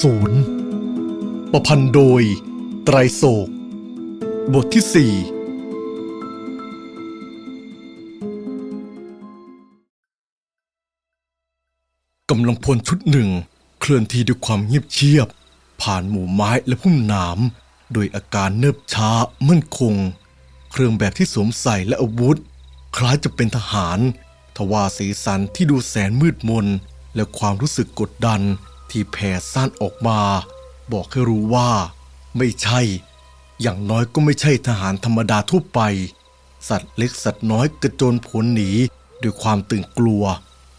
สูรประพันธ์โดย ไตรโศก บทที่สี่กำลังพลชุดหนึ่ง เคลื่อนที่ด้วยความเงียบเชียบ ผ่านหมู่ไม้และพุ่มหนามโดยอาการเนิบช้ามั่นคง เครื่องแบบที่สวมใส่และอาวุธ คล้ายจะเป็นทหาร ทว่าสีสันที่ดูแสนมืดมนและความรู้สึกกดดัน ที่แผ่ซ่านออกมา บอกให้รู้ว่า ไม่ใช่ อย่างน้อยก็ไม่ใช่ทหารธรรมดาทั่วไป สัตว์เล็กสัตว์น้อยกระโจนผลหนีด้วยความตื่นกลัว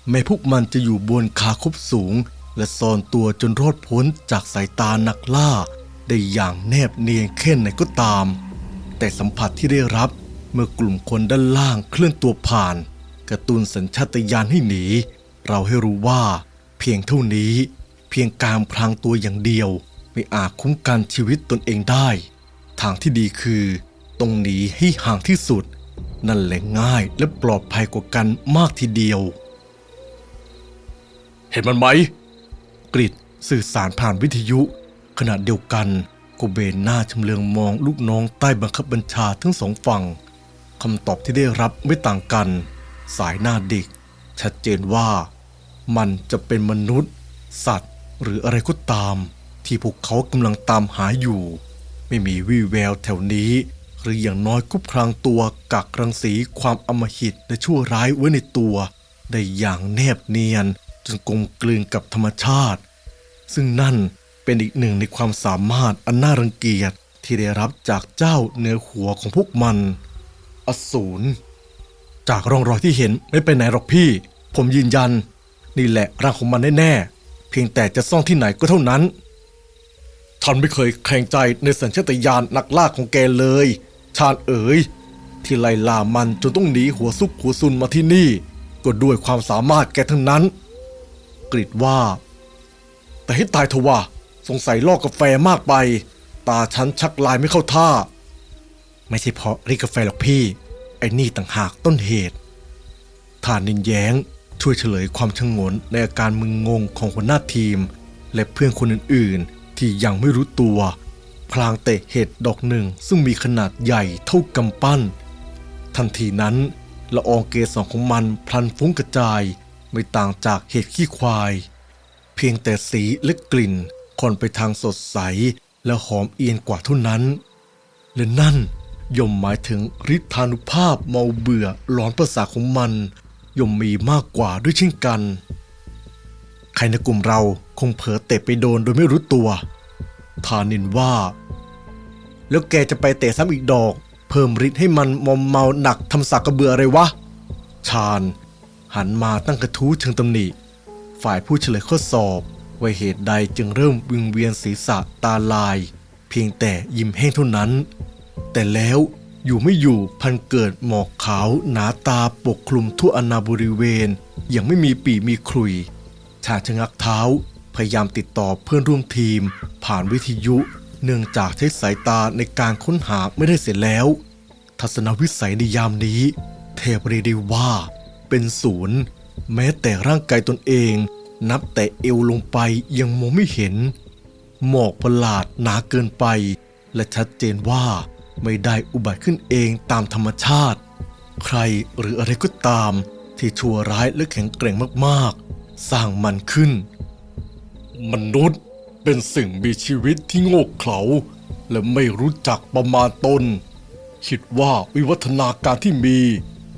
แม้พวกมันจะอยู่บนคาคบสูง และซ่อนตัวจนรอดพ้นจากสายตานักล่า ได้อย่างแนบเนียนแค่ไหนก็ตาม แต่สัมผัสที่ได้รับเมื่อกลุ่มคนด้านล่างเคลื่อนตัวผ่าน กระตุ้นสัญชาตญาณให้หนี เราให้รู้ว่า เพียงเท่านี้ พียงการพรางตัวอย่างเดียว ไม่อาจคุ้มกันชีวิตตนเองได้ ทางที่ดีคือต้องหนีให้ห่างที่สุด นั่นแหละง่ายและปลอดภัยกว่ากันมากทีเดียว เห็นมันไหม กริดสื่อสารผ่านวิทยุ ขณะเดียวกันก็เบนหน้าชำเลืองมองลูกน้องใต้บังคับบัญชาทั้งสองฝั่งคำตอบที่ได้รับไม่ต่างกัน สายหน้าเด็ก ชัดเจนว่า มันจะเป็นมนุษย์ สัตว์ หรืออะไรก็ตามที่พวกเขากำลังตามหาอยู่ ไม่มีวี่แววแถวนี้ หรืออย่างน้อยก็พรางตัวกักรังสีความอมหิตและชั่วร้ายไว้ในตัว ได้อย่างแนบเนียนจนกลมกลืนกับธรรมชาติ ซึ่งนั่นเป็นอีกหนึ่งในความสามารถอันน่ารังเกียจที่ได้รับจากเจ้าเนื้อหัวของพวกมัน อสูร จากร่องรอยที่เห็นไม่ไปไหนหรอกพี่ ผมยืนยัน นี่แหละร่างของมันแน่ๆ พียงแต่จะซ่อนที่ไหนก็เท่านั้นท่านไม่เคยแข่งใจในสัญชาตญาณนักล่าของแกเลย ชาญเอ๋ย ที่ไล่ล่ามันจนต้องหนีหัวซุกหัวซุนมาที่นี่ ก็ด้วยความสามารถแกทั้งนั้น กริดว่า แต่ให้ตายเถอะว่า สงสัยลอกกาแฟมากไป ตาฉันชักลายไม่เข้าท่า ไม่ใช่เพราะรีกาแฟหรอกพี่ ไอ้นี่ต่างหากต้นเหตุทานนินแย้ง ช่วยเฉลยความชงนในอาการมึนงงของหัวหน้าทีม และเพื่อนคนอื่นๆ ที่ยังไม่รู้ตัว พลางเตะเห็ดดอกหนึ่งซึ่งมีขนาดใหญ่เท่ากำปั้น ทันทีนั้นละอองเกสรของมันพลันฟุ้งกระจายไม่ต่างจากเห็ดขี้ควาย เพียงแต่สีและกลิ่นค่อนไปทางสดใสและหอมเอียนกว่าเท่านั้น และนั่นย่อมหมายถึงฤทธานุภาพเมาเบื่อหลอนประสาของมัน ย่อมมีมากกว่าด้วยเช่นกัน ใครในกลุ่มเราคงเผลอเตะไปโดนโดยไม่รู้ตัว ทานินว่า แล้วแกจะไปเตะซ้ำอีกดอก เพิ่มฤทธิ์ให้มันมอมเมาหนักทำสักกระเบืออะไรวะ ชาญ หันมาตั้งกระทู้เชิงตำหนิ ฝ่ายผู้เฉลยข้อสอบว่าเหตุใดจึงเริ่มวิงเวียนศีรษะตาลาย เพียงแต่ยิ้มแห้งเท่านั้น แต่แล้ว อยู่ไม่อยู่พันเกิดหมอกขาวหนาตาปกคลุมทั่วอนาบริเวณ ยังไม่มีปีมีครุย ชาชะงักเท้า พยายามติดต่อเพื่อนร่วมทีม ผ่านวิทยุ เนื่องจากใช้สายตาในการค้นหาไม่ได้เสร็จแล้ว ทัศนวิสัยในยามนี้ เทพเรียด้ว่า เป็นศูนย์ แม้แต่ร่างกายตนเอง นับแต่เอวลงไปยังมองไม่เห็น หมอกประหลาดหนาเกินไป และชัดเจนว่า ไม่ได้อุบัติขึ้นเองตามธรรมชาติ ใครหรืออะไรก็ตามที่ชั่วร้ายและแข็งแกร่งมากๆ สร้างมันขึ้น มนุษย์เป็นสิ่งมีชีวิตที่โง่เขลาและไม่รู้จักประมาณตน คิดว่าวิวัฒนาการที่มี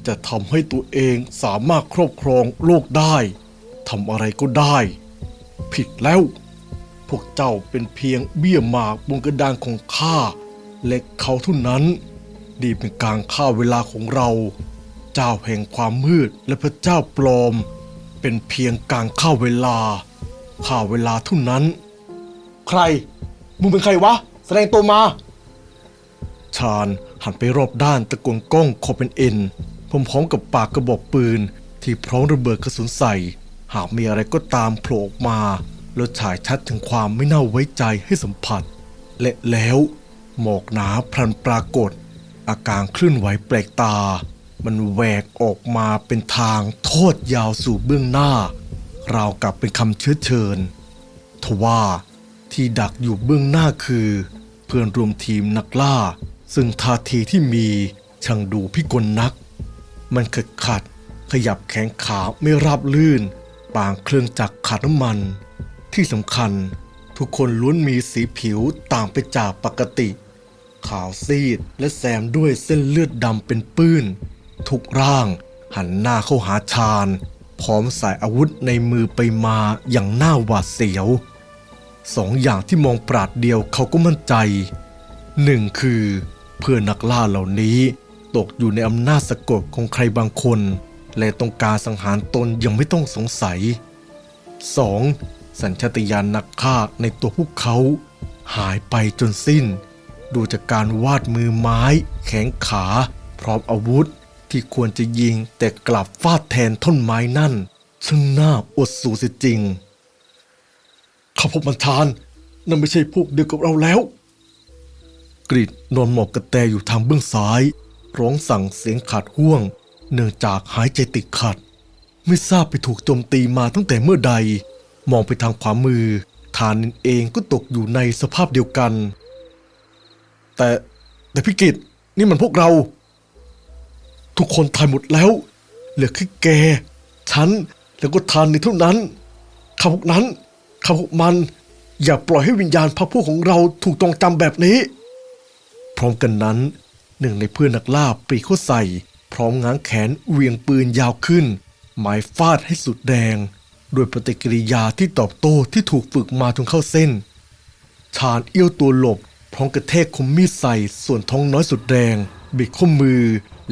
จะทำให้ตัวเองสามารถครอบครองโลกได้ทำอะไรก็ได้ ผิดแล้ว พวกเจ้าเป็นเพียงเบี้ยหมากบนกระดานของข้า และเขาเท่านั้นนี่เป็นการฆ่าเวลาของเรา เจ้าแห่งความมืดและพระเจ้าปลอม เป็นเพียงการฆ่าเวลาฆ่าเวลาเท่านั้น ใคร มึงเป็นใครวะ แสดงตัวมา ชาญหันไปรอบด้านตะโกนก้องคอเป็นเอ็นพร้อมๆกับปากกระบอกปืน ที่พร้อมระเบิดกระสุนใส่ หากมีอะไรก็ตามโผล่ออกมา แล้วฉายชัดถึงความไม่น่าไว้ใจให้สัมผัส และแล้ว หมอกหนาพลันปรากฏ อาการคลื่นไหวแปลกตา มันแหวกออกมาเป็นทางโทษยาวสู่เบื้องหน้า ราวกับเป็นคำเชื้อเชิญทว่าที่ดักอยู่เบื้องหน้าคือ เพื่อนรวมทีมนักล่า ซึ่งท่าทีที่มีช่างดูพิกลนัก มันขัดขัด ขยับแขนขาไม่ราบลื่นปางเครื่องจักรขาดน้ำมัน ที่สำคัญทุกคนล้วนมีสีผิวต่างไปจากปกติ ขาวซีด และแซมด้วยเส้นเลือดดำเป็นปื้น ทุกร่าง หันหน้าเข้าหาชาญพร้อมใส่อาวุธในมือไปมาอย่างน่าหวาดเสียวสองอย่างที่มองปราดเดียวเขาก็มั่นใจหนึ่งคือเพื่อนนักล่าเหล่านี้ตกอยู่ในอำนาจสะกดของใครบางคน และต้องการสังหารตนยังไม่ต้องสงสัย 2. สัญชาตญาณนักฆ่าในตัวพวกเขา หายไปจนสิ้น ดูจากการวาดมือไม้ แขนขา พร้อมอาวุธ ที่ควรจะยิงแต่กลับฟาดแทนท่อนไม้นั่น ซึ่งน่าอดสูสีจริงข้าพบมันทาน นั่นไม่ใช่พวกเดียวกับเราแล้ว กริดนอนหมอบกระแตอยู่ทางเบื้องซ้าย ร้องสั่งเสียงขาดห่วง เนื่องจากหายใจติดขัด ไม่ทราบไปถูกโจมตีมาตั้งแต่เมื่อใด มองไปทางขวามือ ทานินเองก็ตกอยู่ในสภาพเดียวกัน แต่แต่พี่กิตนี่มันพวกเรา ทุกคนตายหมดแล้ว เหลือแค่แก ฉันแล้วก็ทานนี่เท่านั้นข้าพวกนั้นข้าพวกมัน อย่าปล่อยให้วิญญาณพระพวกของเราถูกตองจำแบบนี้ พร้อมกันนั้น หนึ่งในเพื่อนนักล่าปรีเข้าใส่ พร้อมง้างแขนเวียงปืนยาวขึ้น หมายฟาดให้สุดแดงด้วยปฏิกิริยาที่ตอบโต้ที่ถูกฝึกมาจนเข้าเส้น ชาญเอี้ยวตัวหลบ พร้อมกระแทกคมมีดใส่ส่วนท้องน้อยสุดแรงบิดข้อมือ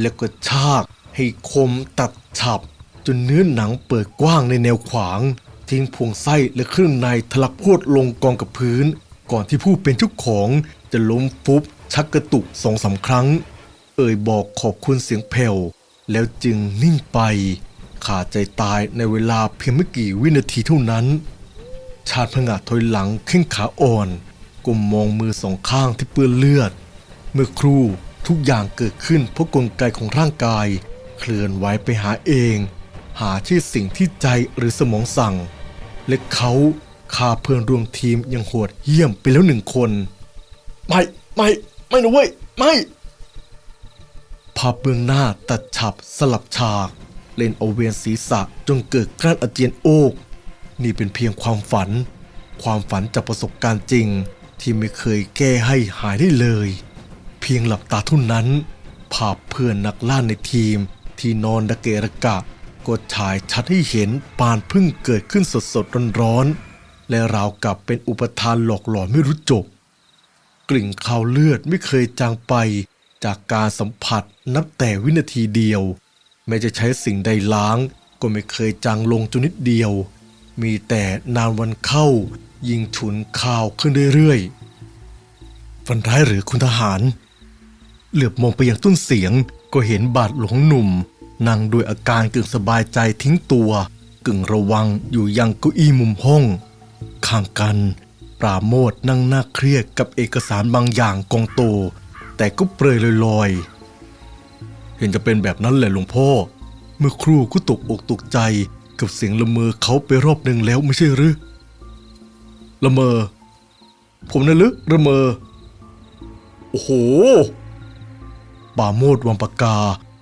แล้วก็ชาก ให้คมตัดฉับ จนเนื้อหนังเปิดกว้างในแนวขวาง ทิ้งพวงไส้และเครื่องในทะลักพวดลงกองกับพื้น ก่อนที่ผู้เป็นเจ้าของจะล้มฟุบ ชักกระตุกสองสามครั้ง เอ่ยบอกขอบคุณเสียงแผ่ว แล้วจึงนิ่งไป ขาดใจตายในเวลาเพียงไม่กี่วินาทีเท่านั้น ชาญพงะถอยหลังเข่งขาอ่อน ก้มมองมือสองข้างที่เปื้อนเลือด เมื่อครู่ทุกอย่างเกิดขึ้นเพราะกลไกของร่างกาย เคลื่อนไหวไปหาเอง หาที่สิ่งที่ใจหรือสมองสั่ง และเขาฆ่าเพื่อนร่วมทีมอย่างโหดเหี้ยมไปแล้วหนึ่งคน ไม่ไม่ไม่นะเว้ยไม่ภาพเบื้องหน้าตัดฉับสลับฉาก เล่นเอาเวียนศีรษะจนเกิดกลั้นอาเจียนโอก นี่เป็นเพียงความฝัน ความฝันจากประสบการณ์จริง ที่ไม่เคยแก้ให้หายได้เลย เพียงหลับตาเท่านั้นภาพเพื่อนนักล่าในทีม ที่นอนระเกะระกะก็ฉายชัดให้เห็นปานพึ่งเกิดขึ้นสดสดร้อนร้อนๆและราวกับเป็นอุปทานหลอกหลอนไม่รู้จบ กลิ่นคาวเลือดไม่เคยจางไปจากการสัมผัสนับแต่วินาทีเดียว แม้จะใช้สิ่งใดล้าง ก็ไม่เคยจางลงจนนิดเดียว มีแต่นานวันเข้า ยิ่งฉุนข่าวขึ้นเรื่อยๆฝันร้ายหรือคุณทหาร เหลือบมองไปยังต้นเสียงก็เห็นบาดหลวงหนุ่ม นั่งด้วยอาการกึ่งสบายใจทิ้งตัว กึ่งระวังอยู่ยังเก้าอี้มุมห้องข้างกัน ปราโมทนั่งหน้าเครียดกับเอกสารบางอย่างกองโต แต่ก็เปรยลอยๆ เห็นจะเป็นแบบนั้นแหละหลวงพ่อ เมื่อครู่ก็ตกอกตกใจกับเสียงละเมอเขาไปรอบหนึ่งแล้วไม่ใช่หรือ ละเมอ ผมนะลึกละเมอ โอ้โหปราโมดวังปากกา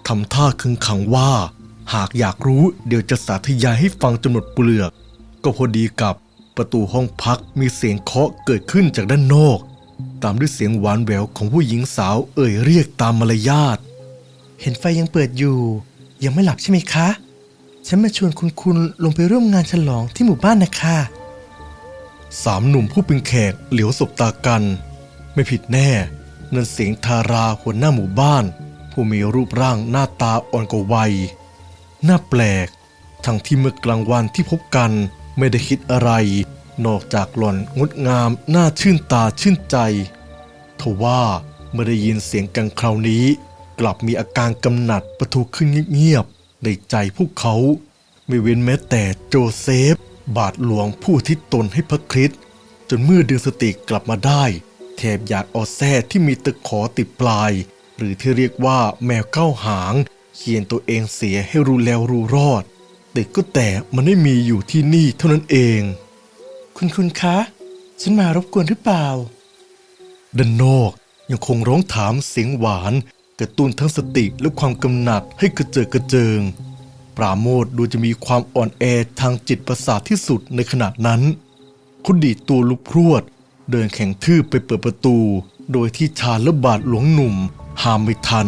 ทำท่าคึงขังว่า หากอยากรู้เดี๋ยวจะสาธยายให้ฟังจนหมดเปลือก ก็พอดีกับประตูห้องพักมีเสียงเคาะเกิดขึ้นจากด้านนอก ตามด้วยเสียงหวานแหววของผู้หญิงสาวเอ่ยเรียกตามมารยาท เห็นไฟยังเปิดอยู่ ยังไม่หลับใช่ไหมคะ ฉันมาชวนคุณคุณลงไปร่วมงานฉลองที่หมู่บ้านนะคะ สามหนุ่มผู้เป็นแขกเหลียวสบตากัน ไม่ผิดแน่นั่นเสียงทาราหัวหน้าหมู่บ้าน ผู้มีรูปร่างหน้าตาอ่อนกว่าวัยน่าแปลก ทั้งที่เมื่อกลางวันที่พบกันไม่ได้คิดอะไร นอกจากหล่อนงดงามน่าชื่นตาชื่นใจทว่าเมื่อได้ยินเสียงกันคราวนี้ กลับมีอาการกำหนัดประทุขึ้นเงียบๆในใจพวกเขา ไม่เว้นแม้แต่โจเซฟ บาทหลวงผู้ที่ตนให้พระคริสต์จนเมื่อดึงสติกลับมาได้แทบอยากเอาแส้ที่มีตะขอติดปลาย หรือที่เรียกว่าแมวเก้าหางเขียนตัวเองเสียให้รู้แล้วรู้รอด แต่ก็แต่มันไม่มีอยู่ที่นี่เท่านั้นเอง คุณคุณคะ ฉันมารบกวนหรือเปล่าด้านนอกยังคงร้องถามเสียงหวาน กระตุ้นทั้งสติและความกำหนัดให้กระเจิดกระเจิง ปราโมทดูจะมีความอ่อนแอทางจิตประสาทที่สุดในขณะนั้นเขาดีตัวลุกพรวด เดินแข่งทืบไปเปิดประตู โดยที่ชาและบาทหลวงหนุ่ม หามไม่ทัน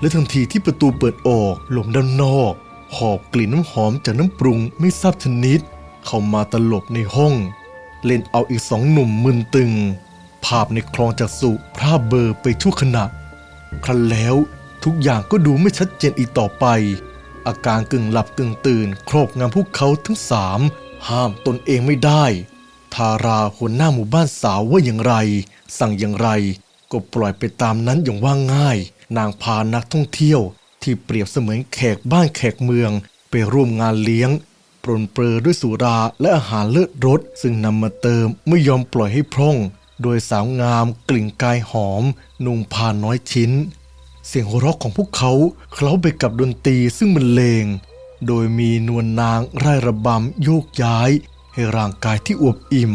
และทันทีที่ประตูเปิดออกลมด้านนอก หอบกลิ่นน้ำหอมจากน้ำปรุงไม่ทราบชนิด เข้ามาตลบในห้อง เล่นเอาอีกสองหนุ่มมึนตึง ภาพในคลองจากสุพร่าเบอร์ไปชั่วขณะครั้นแล้วทุกอย่างก็ดูไม่ชัดเจนอีกต่อไป อาการกึ่งหลับกึ่งตื่นครอบงำพวกเขาทั้งสามห้ามตนเองไม่ได้ ทาราหัวหน้าหมู่บ้านสาวว่าอย่างไร สั่งอย่างไร ก็ปล่อยไปตามนั้นอย่างว่าง่าย นางพานักท่องเที่ยว ที่เปรียบเสมือนแขกบ้านแขกเมือง ไปร่วมงานเลี้ยงปรนเปรอด้วยสุราและอาหารเลิศรสซึ่งนำมาเติมไม่ยอมปล่อยให้พร่อง โดยสาวงามกลิ่นกายหอม นุ่งผ้าน้อยชิ้น เสียงหัวเราะของพวกเขาเคล้าไปกับดนตรีซึ่งบรรเลง โดยมีนวลนางไร่ระบำโยกย้าย ให้ร่างกายที่อวบอิ่ม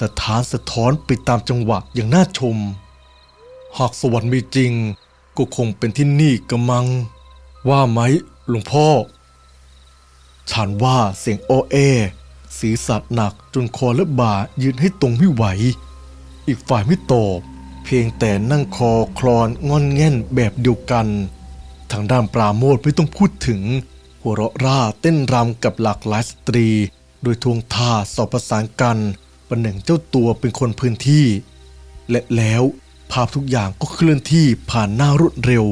สถานสะท้อนไปตามจังหวะอย่างน่าชม หากสวรรค์มีจริง ก็คงเป็นที่นี่กระมัง ว่าไหมหลวงพ่อ ฉันว่าเสียงโอเอศีรษะหนักจนคอและบ่ายืนให้ตรงไม่ไหว อีกฝ่ายไม่ตอบ พียงแต่นั่งคอคลอนงอนแง่นแบบเดียวกัน ทางด้านปราโมทไม่ต้องพูดถึง หัวเราะร่าเต้นรำกับหลากหลายสตรี โดยทวงท่าสอบประสานกันประหนึ่งเจ้าตัวเป็นคนพื้นที่ และแล้วภาพทุกอย่างก็เคลื่อนที่ผ่านหน้ารวดเร็ว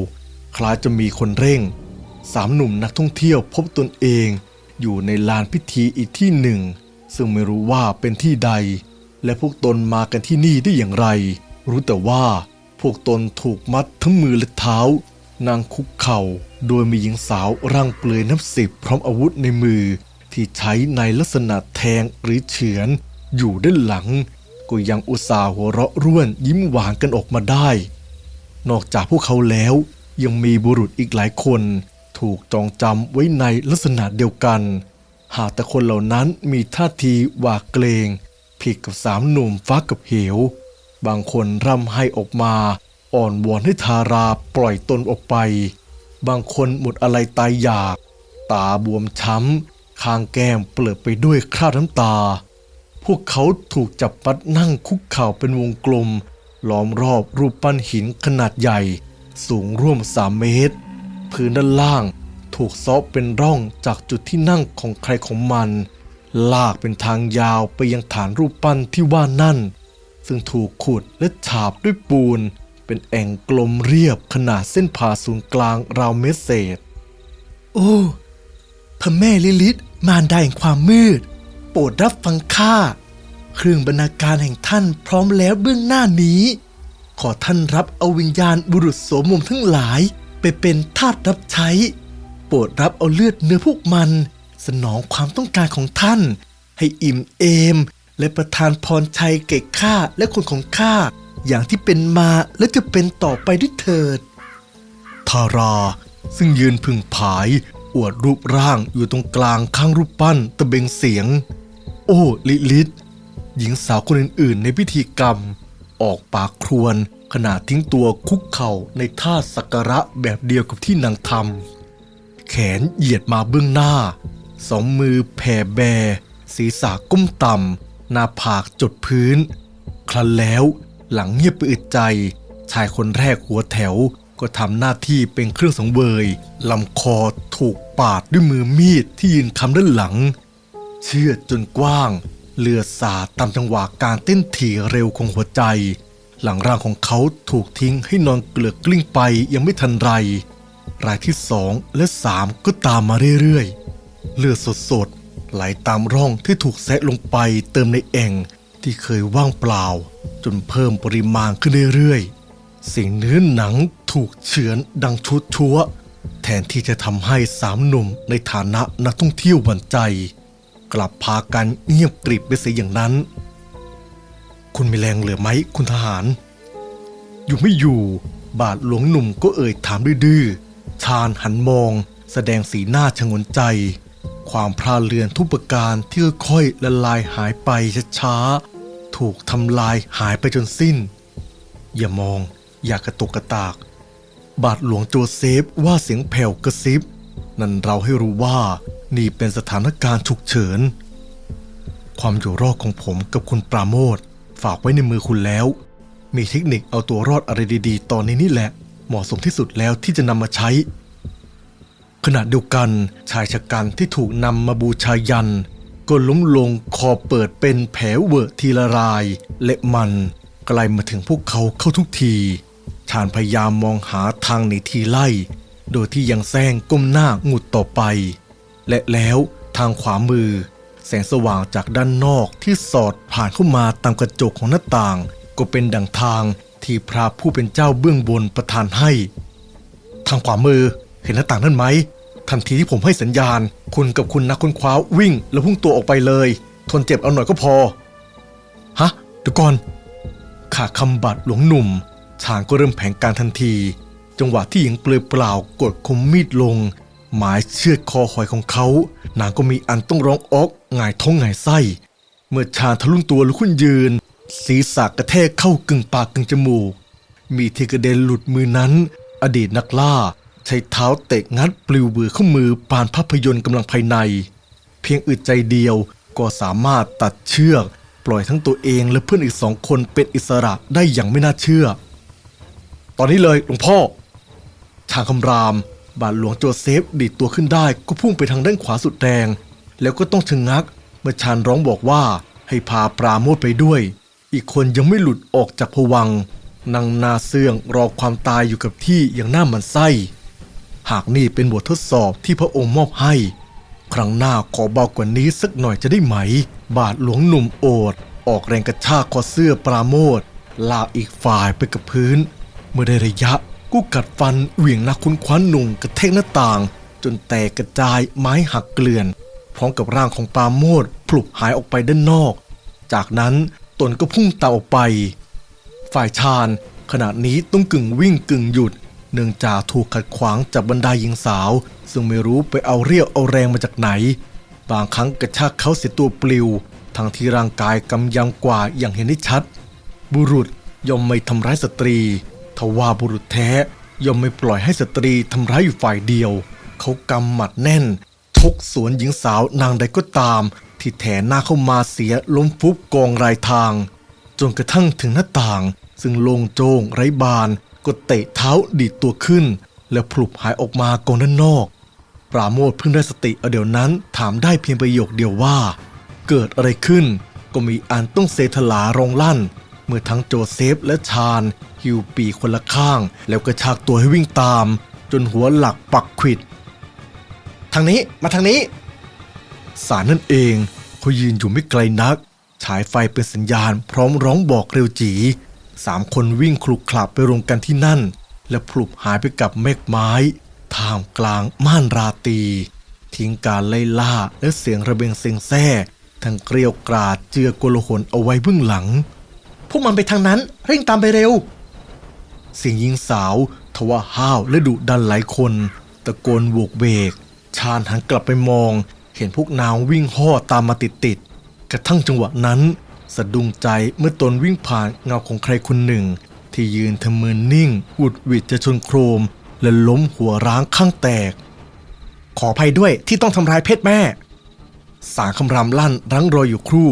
คล้ายจะมีคนเร่ง สามหนุ่มนักท่องเที่ยวพบตนเอง อยู่ในลานพิธีอีกที่หนึ่ง ซึ่งไม่รู้ว่าเป็นที่ใด และพวกตนมากันที่นี่ได้อย่างไร รู้แต่ว่าพวกตนถูกมัดทั้งมือและเท้านั่งคุกเข่า โดยมีหญิงสาวร่างเปลือยนับสิบพร้อมอาวุธในมือ ที่ใช้ในลักษณะแทงหรือเฉือน อยู่ด้านหลัง ก็ยังอุตส่าห์หัวเราะร่วนยิ้มหวานกันออกมาได้ นอกจากพวกเขาแล้ว ยังมีบุรุษอีกหลายคน ถูกจองจำไว้ในลักษณะเดียวกัน หากแต่คนเหล่านั้นมีท่าทีหวาดเกรงผิดกับสามหนุ่มฟ้ากับเหว บางคนร่ำไห้ออกมา อ่อนวอนให้ทาราปล่อยตนออกไป บางคนหมดอะไรตายอยาก ตาบวมช้ำคางแก้มเปลือไปด้วยคราบน้ำตา พวกเขาถูกจับมัดนั่งคุกเข่าเป็นวงกลม ล้อมรอบรูปปั้นหินขนาดใหญ่ สูงร่วมสามเมตร พื้นด้านล่างถูกซอกเป็นร่องจากจุดที่นั่งของใครของมัน ลากเป็นทางยาวไปยังฐานรูปปั้นที่ว่านั่น ซึ่งถูกขุดและฉาบด้วยปูน เป็นแอ่งกลมเรียบขนาดเส้นผ่าศูนย์กลางราวเมตรเศษ โอ้พระแม่ลิลิตมารดาแห่งความมืด โปรดรับฟังข้าเครื่องบรรณาการแห่งท่านพร้อมแล้วเบื้องหน้านี้ ขอท่านรับเอาวิญญาณบุรุษโสมมทั้งหลาย ไปเป็นทาสรับใช้ โปรดรับเอาเลือดเนื้อพวกมัน สนองความต้องการของท่าน ให้อิ่มเอม และประทานพรชัยแก่ข้าและคนของข้าอย่างที่เป็นมาและจะเป็นต่อไปด้วยเถิด ทาราซึ่งยืนพึ่งผาย อวดรูปร่างอยู่ตรงกลางข้างรูปปั้นตะเบงเสียง โอ้ลิลิตหญิงสาวคนอื่นๆ ในพิธีกรรม ออกปากครวญขณะทิ้งตัวคุกเข่าในท่าสักการะแบบเดียวกับที่นางทำแขนเหยียดมาเบื้องหน้า สองมือแผ่แบ ศีรษะก้มต่ำ หน้าผากจดพื้น ครั้นแล้วหลังเงียบไปอึดใจ ชายคนแรกหัวแถวก็ทำหน้าที่เป็นเครื่องสังเวยลำคอถูกปาดด้วยมือมีดที่ยืนคำด้านหลัง เชื่อดจนกว้าง เลือดสาดตามจังหวะการเต้นถี่เร็วของหัวใจ หลังร่างของเขาถูกทิ้งให้นอนเกลือกกลิ้งไปยังไม่ทันไร รายที่สองและสามก็ตามมาเรื่อยๆ เลือดสดๆ ไหลตามร่องที่ถูกแซะลงไปเติมในแอ่งที่เคยว่างเปล่า จนเพิ่มปริมาณขึ้นเรื่อยๆ สิ่งเนื้อหนังถูกเฉือนดังชุดชัวแทนที่จะทำให้สามหนุ่มในฐานะนักท่องเที่ยวหวั่นใจ กลับพากันเงียบกริบไปเสียอย่างนั้น คุณมีแรงเหลือไหมคุณทหาร อยู่ไม่อยู่ บาทหลวงหนุ่มก็เอ่ยถามดื้อชาญหันมอง แสดงสีหน้าชงนใจ ความพลาดเลือนทุกประการที่ค่อยๆละลายหายไปช้าๆ ถูกทำลายหายไปจนสิ้น อย่ามอง อย่ากระตุกกระตาก บาทหลวงโจเซฟว่าเสียงแผ่วกระซิบ นั่นเราให้รู้ว่านี่เป็นสถานการณ์ฉุกเฉิน ความอยู่รอดของผมกับคุณปราโมทฝากไว้ในมือคุณแล้ว มีเทคนิคเอาตัวรอดอะไรดี ๆ ตอนนี้นี่แหละ เหมาะสมที่สุดแล้วที่จะนำมาใช้ ขณะเดียวกันชายชะกันที่ถูกนำมาบูชายัน ก็ล้มลงคอเปิดเป็นแผลเวอะทีละรายและมันไกลมาถึงพวกเขาเข้าทุกทีชาญพยายามมองหาทางหนีทีไล่ โดยที่ยังแซงก้มหน้าหงุดต่อไป และแล้วทางขวามือ แสงสว่างจากด้านนอกที่สอดผ่านเข้ามาตามกระจกของหน้าต่าง ก็เป็นดังทางที่พระผู้เป็นเจ้าเบื้องบนประทานให้ ทางขวามือเห็นหน้าต่างนั่นไหม ทันทีที่ผมให้สัญญาณ คุณกับคุณนักค้นคว้าวิ่ง แล้วพุ่งตัวออกไปเลย ทนเจ็บเอาหน่อยก็พอ ฮะเดี๋ยวก่อนขาคำบัดหลวงหนุ่มชางก็เริ่มแผงการทันที จังหวะที่หญิงเปลือยเปล่ากดคมมีดลง หมายเชือดคอหอยของเขา นางก็มีอันต้องร้องออกหงายท้องหงายไส้ เมื่อชาญทะลุตัวลุกขึ้นยืน ศีรษะกระแทกเข้ากึ่งปากกึ่งจมูก มีที่กระเด็นหลุดมือนั้น อดีตนักล่า ใช้เท้าเตะงัดปลิวเบือเข้ามือปานภาพยนตร์กำลังภายใน เพียงอึดใจเดียวก็สามารถตัดเชือก ปล่อยทั้งตัวเองและเพื่อนอีกสองคนเป็นอิสระได้อย่างไม่น่าเชื่อ ตอนนี้เลยหลวงพ่อ ทางคำราม บาทหลวงโจเซฟดีดตัวขึ้นได้ก็พุ่งไปทางด้านขวาสุดแรง แล้วก็ต้องชะงงัก เมื่อชานร้องบอกว่าให้พาปราโมทไปด้วย อีกคนยังไม่หลุดออกจากผวังนั่งนาเสื่องรอความตายอยู่กับที่อย่างหน้ามันไส้ หากนี่เป็นบททดสอบที่พระองค์มอบให้ ครั้งหน้าขอเบากว่านี้สักหน่อยจะได้ไหม บาทหลวงหนุ่มโอด ออกแรงกระชากคอเสื้อปราโมทลากอีกฝ่ายไปกับพื้น เมื่อได้ระยะกู้กัดฟันเหวี่ยงนักคุ้นคว้าหนุ่มกระแทกหน้าต่าง จนแตกกระจายไม้หักเกลื่อน พร้อมกับร่างของปราโมทพลุบหายออกไปด้านนอก จากนั้นตนก็พุ่งเต่าออกไป ฝ่ายชาญขณะนี้ต้องกึ่งวิ่งกึ่งหยุด เนื่องจากถูกขัดขวางจากบรรดาหญิงสาว ซึ่งไม่รู้ไปเอาเรี่ยวเอาแรงมาจากไหน บางครั้งกระชากเขาเสียตัวปลิว ทั้งที่ร่างกายกำยำกว่าอย่างเห็นได้ชัด บุรุษย่อมไม่ทำร้ายสตรี ทว่าบุรุษแท้ย่อมไม่ปล่อยให้สตรีทำร้ายอยู่ฝ่ายเดียว เขากำหมัดแน่นชกสวนหญิงสาวนางใดก็ตาม ที่แถหน้าเข้ามาเสียล้มฟุบกองรายทาง จนกระทั่งถึงหน้าต่าง ซึ่งโล่งโจงไร้บาน ก็เตะเท้าดีดตัวขึ้น แล้วพลุบหายออกมากองด้านนอก ปราโมทเพิ่งได้สติเอาเดี๋ยวนั้นถามได้เพียงประโยคเดียวว่า เกิดอะไรขึ้น ก็มีอันต้องเซทลารองลั่น เมื่อทั้งโจเซฟและชาญหิวปีคนละข้าง แล้วกระชากตัวให้วิ่งตาม จนหัวหลักปักขิด ทางนี้มาทางนี้ สารนั่นเองเขายืนอยู่ไม่ไกลนัก ฉายไฟเป็นสัญญาณพร้อมร้องบอกเร็วจี สามคนวิ่งคลุกคลับไปรวมกันที่นั่น และพลุบหายไปกับเมฆไม้ ท่ามกลางม่านราตี ทิ้งการไล่ล่าและเสียงระเบงเซ็งแซ่ทั้งเกลียวกราดเจือกลหนเอาไว้เบื้องหลัง พวกมันไปทางนั้นเร่งตามไปเร็ว เสียงหญิงสาวทว่าห้าวและดุดันหลายคน ตะโกนโวกเวก ชาญหันกลับไปมอง เห็นพวกนางวิ่งห่อตามมาติดๆกระทั่งจังหวะนั้น สะดุ้งใจเมื่อตนวิ่งผ่านเงาของใครคนหนึ่ง ที่ยืนทำมือนิ่งหุดหวิดจะชนโครม และล้มหัวร้างข้างแตก ขออภัยด้วยที่ต้องทำร้ายเพศแม่ สางคำรามลั่นรั้งรอยอยู่ครู่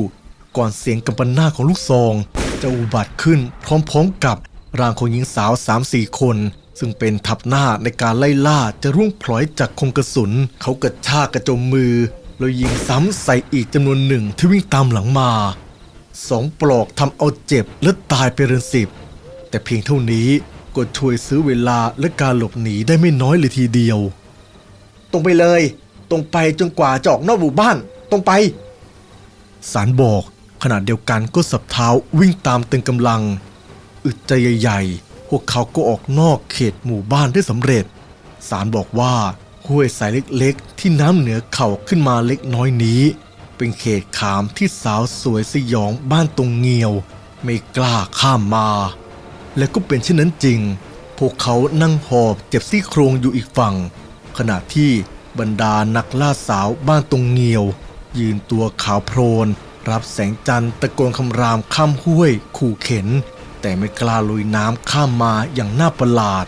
ก่อนเสียงกำปันหน้าของลูกซอง จะอุบัติขึ้นพร้อมๆกับร่างของหญิงสาว3-4คน ซึ่งเป็นทับหน้าในการไล่ล่าจะร่วงพลอยจากคมกระสุน เขากระชากกระจมมือแล้วยิงซ้ำใส่อีกจำนวนหนึ่งที่วิ่งตามหลังมา สองปลอกทำเอาเจ็บและตายไปเรือนสิบ แต่เพียงเท่านี้ก็ช่วยซื้อเวลาและการหลบหนีได้ไม่น้อยเลยทีเดียว ตรงไปเลย ตรงไปจนกว่าจะออกนอกหมู่บ้าน ตรงไป สารบอกขณะเดียวกันก็สับเท้าวิ่งตามเต็มกำลัง อึดใจใหญ่ๆ พวกเขาก็ออกนอกเขตหมู่บ้านได้สำเร็จ สารบอกว่าห้วยสายเล็กๆ ที่น้ำเหนือเข่าขึ้นมาเล็กน้อยนี้ เป็นเขตขามที่สาวสวยสยองบ้านตรงเงียว ไม่กล้าข้ามมา และก็เป็นเช่นนั้นจริง พวกเขานั่งหอบเจ็บซี่โครงอยู่อีกฝั่ง ขณะที่บรรดานักล่าสาวบ้านตรงเงียว ยืนตัวขาวโพลนรับแสงจันทร์ตะโกนคำรามข้ามห้วย ขู่เข็น แต่ไม่กล้าลุยน้ำข้ามมาอย่างน่าประหลาด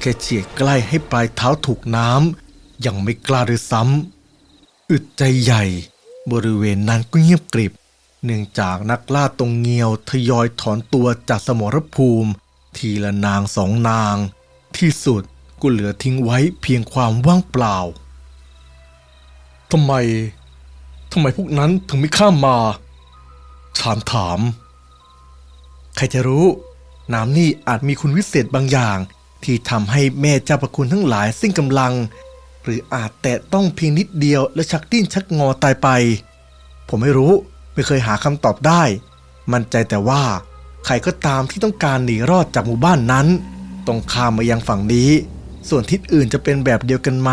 แค่เฉียดใกล้ให้ปลายเท้าถูกน้ำยังไม่กล้าด้วยซ้ำอึดใจใหญ่ บริเวณนั้นก็เงียบกริบ เนื่องจากนักล่าตรงเงียวทยอยถอนตัวจากสมรภูมิ ทีละนางสองนาง ที่สุดก็เหลือทิ้งไว้เพียงความว่างเปล่าทำไมทำไมพวกนั้นถึงไม่ข้ามมา ชานถาม ใครจะรู้ น้ำนี่อาจมีคุณวิเศษบางอย่าง ที่ทำให้แม่เจ้าประคุณทั้งหลายสิ้นกำลัง หรืออาจแตะต้องเพียงนิดเดียวและชักดิ้นชักงอตายไป ผมไม่รู้ไม่เคยหาคำตอบได้ มั่นใจแต่ว่า ใครก็ตามที่ต้องการหนีรอดจากหมู่บ้านนั้นต้องข้ามมายังฝั่งนี้ ส่วนทิศอื่นจะเป็นแบบเดียวกันไหม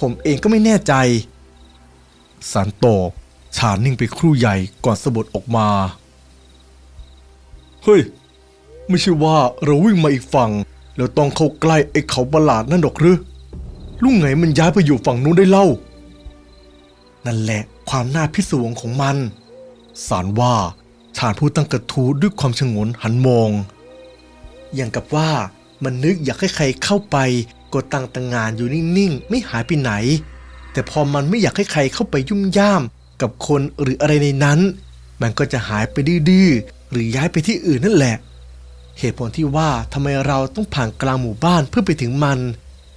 ผมเองก็ไม่แน่ใจสารตอบชานิ่งไปครู่ใหญ่ก่อนสะบดออกมา เฮ้ย ไม่ใช่ว่าเราวิ่งมาอีกฝั่ง แล้วต้องเข้าใกล้ไอ้เขาประหลาดนั่นหรอกหรือ ลุงไงมันย้ายไปอยู่ฝั่งนู้นได้เล่า นั่นแหละความน่าพิศวงของมัน สารว่าชาญผู้ตั้งกระทู้ด้วยความชงนหันมอง อย่างกับว่ามันนึกอยากให้ใครเข้าไปก็ตั้งตังงานอยู่นิ่งๆ ไม่หายไปไหน แต่พอมันไม่อยากให้ใครเข้าไปยุ่มย่ามกับคนหรืออะไรในนั้น มันก็จะหายไปดื้อๆหรือย้ายไปที่อื่นนั่นแหละ เหตุผลที่ว่าทำไมเราต้องผ่านกลางหมู่บ้านเพื่อไปถึงมัน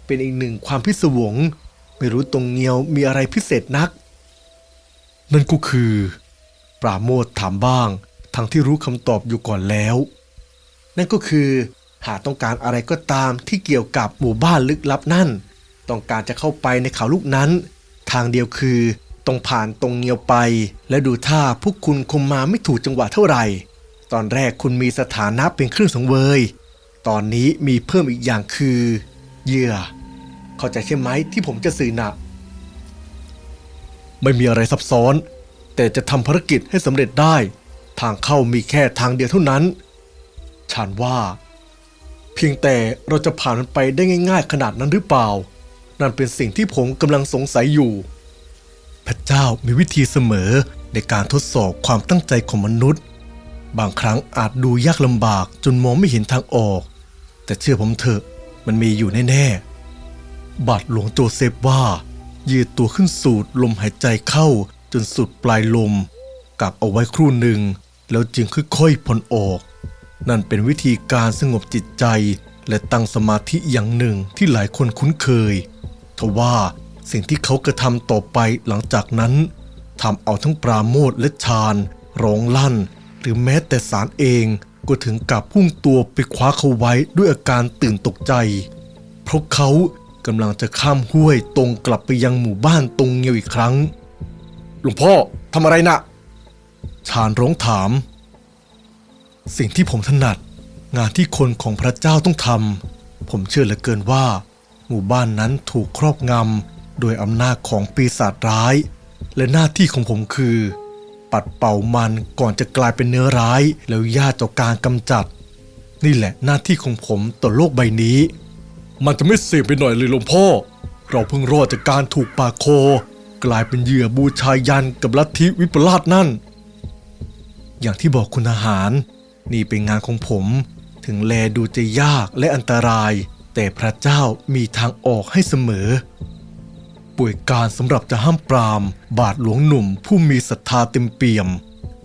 เป็นอีกหนึ่งความพิศวง ไม่รู้ตรงเงียวมีอะไรพิเศษนัก นั่นก็คือ ปราโมทถามบ้าง ทั้งที่รู้คำตอบอยู่ก่อนแล้ว นั่นก็คือหากต้องการอะไรก็ตามที่เกี่ยวกับหมู่บ้านลึกลับนั่น ต้องการจะเข้าไปในเขาลูกนั้น ทางเดียวคือต้องผ่านตรงเงียวไป และดูท่าพวกคุณคงมาไม่ถูกจังหวะเท่าไหร่ ตอนแรกคุณมีสถานะเป็นเครื่องสังเวย ตอนนี้มีเพิ่มอีกอย่างคือ เหยื่อ เข้าใจใช่ไหมที่ผมจะสื่อนะไม่มีอะไรซับซ้อน แต่จะทำภารกิจให้สำเร็จได้ ทางเข้ามีแค่ทางเดียวเท่านั้น ฉันว่า เพียงแต่เราจะผ่านมันไปได้ง่าย ๆ ขนาดนั้นหรือเปล่า นั่นเป็นสิ่งที่ผมกำลังสงสัยอยู่ พระเจ้ามีวิธีเสมอในการทดสอบความตั้งใจของมนุษย์ บางครั้งอาจดูยากลำบากจนมองไม่เห็นทางออก แต่เชื่อผมเถอะมันมีอยู่แน่ๆ บาทหลวงโจเซฟว่า ยืดตัวขึ้นสูดลมหายใจเข้าจนสุดปลายลมกักเอาไว้ครู่หนึ่ง แล้วจึงค่อยๆผ่อนออก นั่นเป็นวิธีการสงบจิตใจ และตั้งสมาธิอย่างหนึ่งที่หลายคนคุ้นเคยทว่าสิ่งที่เขากระทำต่อไปหลังจากนั้นทำเอาทั้งปราโมทและชาญร้องลั่น หรือแม้แต่สารเองก็ถึงกับพุ่งตัวไปคว้าเขาไว้ด้วยอาการตื่นตกใจ เพราะเขา กำลังจะข้ามห้วยตรงกลับไปยังหมู่บ้านตรงเงียวอีกครั้ง หลวงพ่อทำอะไรนะ่ะชาญร้องถาม สิ่งที่ผมถนัด งานที่คนของพระเจ้าต้องทำผมเชื่อเหลือเกินว่า หมู่บ้านนั้นถูกครอบงำโดยอำนาจของปีศาจร้าย และหน้าที่ของผมคือ ปัดเป่ามันก่อนจะกลายเป็นเนื้อร้าย แล้วย่าต่อการกำจัด นี่แหละหน้าที่ของผมต่อโลกใบนี้ มันจะไม่เสี่ยงไปหน่อยเลยหลวงพ่อ เราเพิ่งรอดจากการถูกปากโค กลายเป็นเหยื่อบูชายันกับลัทธิวิปลาสนั่น อย่างที่บอกคุณอาหาร นี่เป็นงานของผม ถึงแลดูจะยากและอันตราย แต่พระเจ้ามีทางออกให้เสมอ ป่วยการสำหรับจะห้ามปราม บาทหลวงหนุ่มผู้มีศรัทธาเต็มเปี่ยม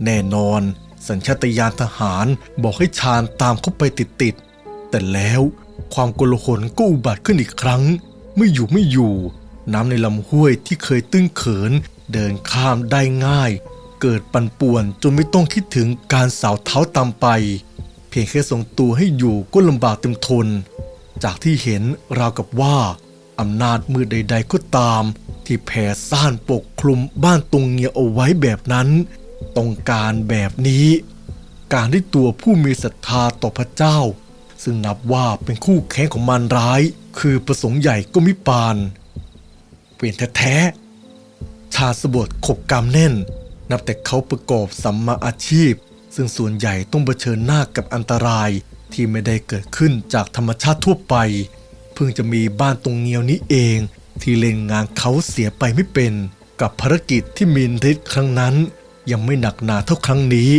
แน่นอน สัญชาตญาณทหารบอกให้ชาญตามเข้าไปติดๆแต่แล้ว ความโกลาหลก็อุบัติขึ้นอีกครั้ง ไม่อยู่ไม่อยู่ น้ำในลำห้วยที่เคยตื้นเขิน เดินข้ามได้ง่าย เกิดปั่นป่วนจนไม่ต้องคิดถึงการสาวเท้าตามไป เพียงแค่ทรงตัวให้อยู่ก็ลำบากเต็มทน จากที่เห็นราวกับว่าอำนาจมือใด ๆก็ตาม ที่แผ่ซ่านปกคลุมบ้านตรงเงียเอาไว้แบบนั้น ต้องการแบบนี้ การที่ตัวผู้มีศรัทธาต่อพระเจ้า ซึ่งนับว่าเป็นคู่แข่งของมารร้าย คือประสงค์ใหญ่ก็มิปานเวียนแท้ๆชาสบดขบกรรมแน่น นับแต่เขาประกอบสัมมาอาชีพ ซึ่งส่วนใหญ่ต้องเผชิญหน้ากับอันตรายที่ไม่ได้เกิดขึ้นจากธรรมชาติทั่วไป เพิ่งจะมีบ้านตรงเงียวนี้เอง ที่เล่นงานเขาเสียไปไม่เป็น กับภารกิจที่มีฤทธิ์ครั้งนั้น ยังไม่หนักหนาเท่าครั้งนี้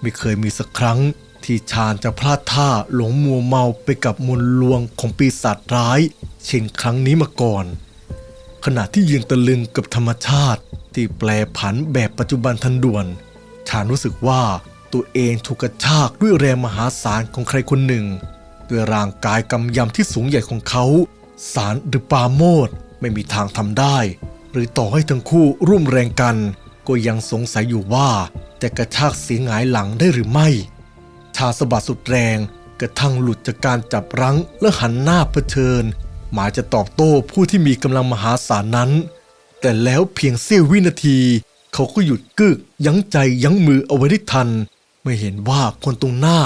ไม่เคยมีสักครั้ง ที่ชาญจะพลาดท่าหลงมัวเมาไปกับมนลวงของปีศาจร้าย เช่นครั้งนี้มาก่อน ขณะที่ยืนตะลึงกับธรรมชาติ ที่แปลผันแบบปัจจุบันทันด่วน ชาญรู้สึกว่าตัวเองถูกกระชากด้วยแรงมหาศาลของใครคนหนึ่ง ด้วยร่างกายกำยำที่สูงใหญ่ของเขา สารหรือปาโมดไม่มีทางทำได้ หรือต่อให้ทั้งคู่ร่วมแรงกัน ก็ยังสงสัยอยู่ว่าจะกระชากเสียงหงายหลังได้หรือไม่ ชาสะบัดสุดแรง กระทั่งหลุดจากการจับรั้งและหันหน้าเผชิญ หมายจะตอบโต้ผู้ที่มีกำลังมหาศาลนั้น แต่แล้วเพียงเสี้ยววินาที เขาก็หยุดกึกยั้งใจยั้งมือเอาไว้ได้ทัน ไม่เห็นว่าคนตรงหน้า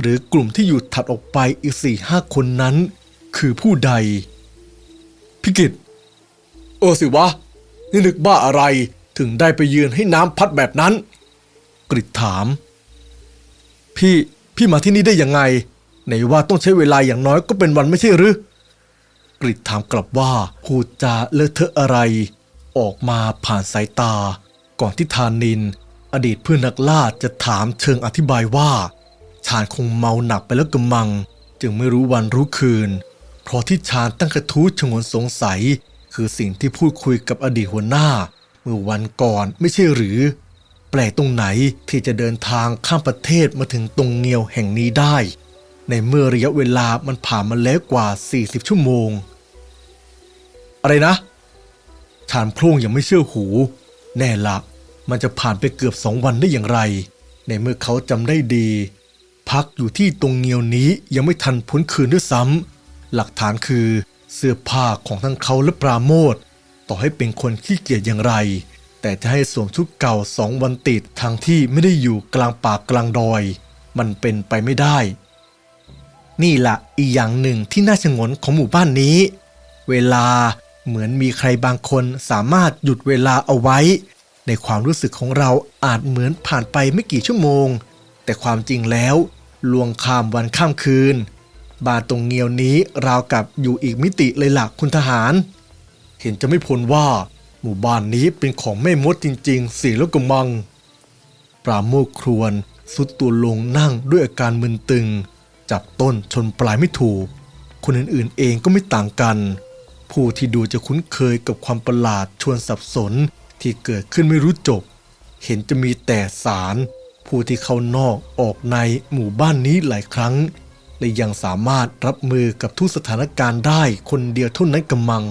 หรือกลุ่มที่อยู่ถัดออกไปอีกสี่ห้าคนนั้น คือผู้ใดพิกิตเออสิวะ นี่นึกบ้าอะไรถึงได้ไปยืนให้น้ำพัดแบบนั้น กริดถาม พี่พี่มาที่นี่ได้ยังไงไหนว่าต้องใช้เวลาอย่างน้อยก็เป็นวันไม่ใช่หรือกริดถามกลับว่าพูดจาเลอะเทอะอะไร ออกมาผ่านสายตา ก่อนที่ธานิน อดีตเพื่อนนักล่าจะถามเชิงอธิบายว่าชาญคงเมาหนักไปแล้วกำมัง จึงไม่รู้วันรู้คืน เพราะที่ชาญตั้งกระทู้ชงนสงสัย คือสิ่งที่พูดคุยกับอดีตหัวหน้า เมื่อวันก่อนไม่ใช่หรือ แปลกตรงไหนที่จะเดินทางข้ามประเทศมาถึงตรงเงียวแห่งนี้ได้ ในเมื่อระยะเวลามันผ่านมาแล้วกว่า 40 ชั่วโมง อะไรนะชานพร่งยังไม่เชื่อหู แน่ละ มันจะผ่านไปเกือบสองวันได้อย่างไร ในเมื่อเขาจำได้ดี พักอยู่ที่ตรงเงียวนี้ยังไม่ทันพ้นคืนด้วยซ้ำหลักฐานคือเสื้อผ้าของทั้งเขาและปราโมทต่อให้เป็นคนขี้เกียจอย่างไร แต่จะให้สวมชุดเก่าสองวันติดทางที่ไม่ได้อยู่กลางป่ากลางดอย มันเป็นไปไม่ได้ นี่ละอีกอย่างหนึ่งที่น่าชงนของหมู่บ้านนี้ เวลาเหมือนมีใครบางคนสามารถหยุดเวลาเอาไว้ ในความรู้สึกของเราอาจเหมือนผ่านไปไม่กี่ชั่วโมง แต่ความจริงแล้วล่วงข้ามวันข้ามคืน บานตรงเงียวนี้ราวกับอยู่อีกมิติเลยล่ะคุณทหาร เห็นจะไม่พ้นว่า หมู่บ้านนี้เป็นของแม่มดจริงๆสิแล้วก็มัง ปราโมทครวนสุดตัวลงนั่งด้วยอาการมึนตึง จับต้นชนปลายไม่ถูก คนอื่นๆเองก็ไม่ต่างกัน ผู้ที่ดูจะคุ้นเคยกับความประหลาดชวนสับสนที่เกิดขึ้นไม่รู้จบ เห็นจะมีแต่สาร ผู้ที่เข้านอกออกในหมู่บ้านนี้หลายครั้ง และยังสามารถรับมือกับทุกสถานการณ์ได้คนเดียวเท่านั้นกำมัง